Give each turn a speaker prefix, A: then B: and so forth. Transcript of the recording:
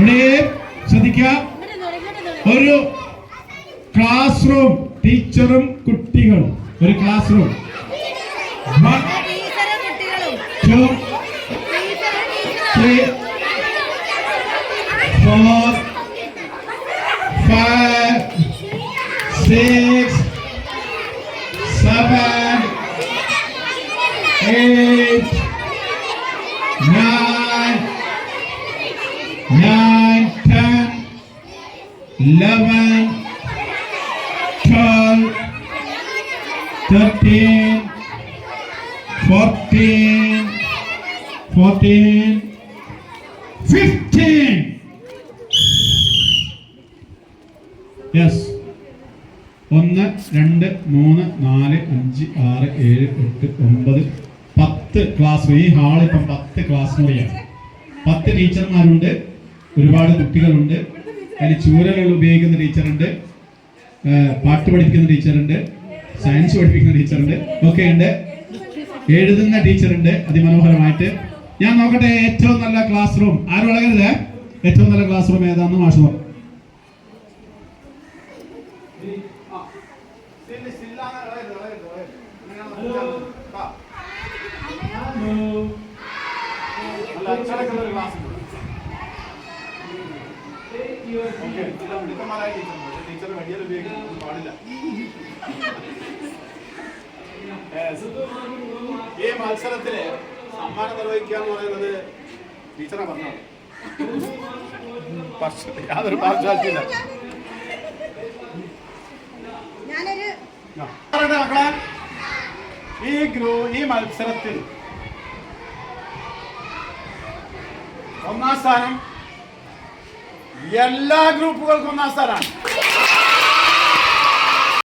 A: ശ്രദ്ധിക്കുക ഒരു class room ടീച്ചറും കുട്ടികളും ഒരു class room one two three four five six 9, 10, 11, 12, 13, 14, 14, 15. Yes. ഒന്ന് രണ്ട് മൂന്ന് നാല് അഞ്ച് ആറ് ഏഴ് എട്ട് ഒമ്പത് പത്ത് ക്ലാസ് ഈ ഹാളിപ്പം പത്ത് ക്ലാസ് മുറിയാണ് പത്ത് ടീച്ചർമാരുണ്ട് ഒരുപാട് കുട്ടികളുണ്ട് അതിൽ ചൂരകൾ ഉപയോഗിക്കുന്ന ടീച്ചറുണ്ട് പാട്ട് പഠിപ്പിക്കുന്ന ടീച്ചറുണ്ട് സയൻസ് പഠിപ്പിക്കുന്ന ടീച്ചറുണ്ട് ഒക്കെ ഉണ്ട് എഴുതുന്ന ടീച്ചറുണ്ട് അതിമനോഹരമായിട്ട് ഞാൻ നോക്കട്ടെ ഏറ്റവും നല്ല ക്ലാസ് റൂം ആരും ഇളകരുത് ഏറ്റവും നല്ല ക്ലാസ് റൂം ഏതാണെന്ന് മാഷ് പറഞ്ഞു
B: ഹലോ ഈ മത്സരത്തില് സമ്മാനം നിർവഹിക്കുക എന്ന് പറയുന്നത് ടീച്ചറെ പറഞ്ഞത് യാതൊരു പാർശ്വാലിറ്റിയില്ല
A: ഈ ഗ്രൂ ഈ മത്സരത്തിൽ ഒന്നാം സ്ഥാനം എല്ലാ ഗ്രൂപ്പുകൾക്കും ഒന്നാം സ്ഥാനമാണ്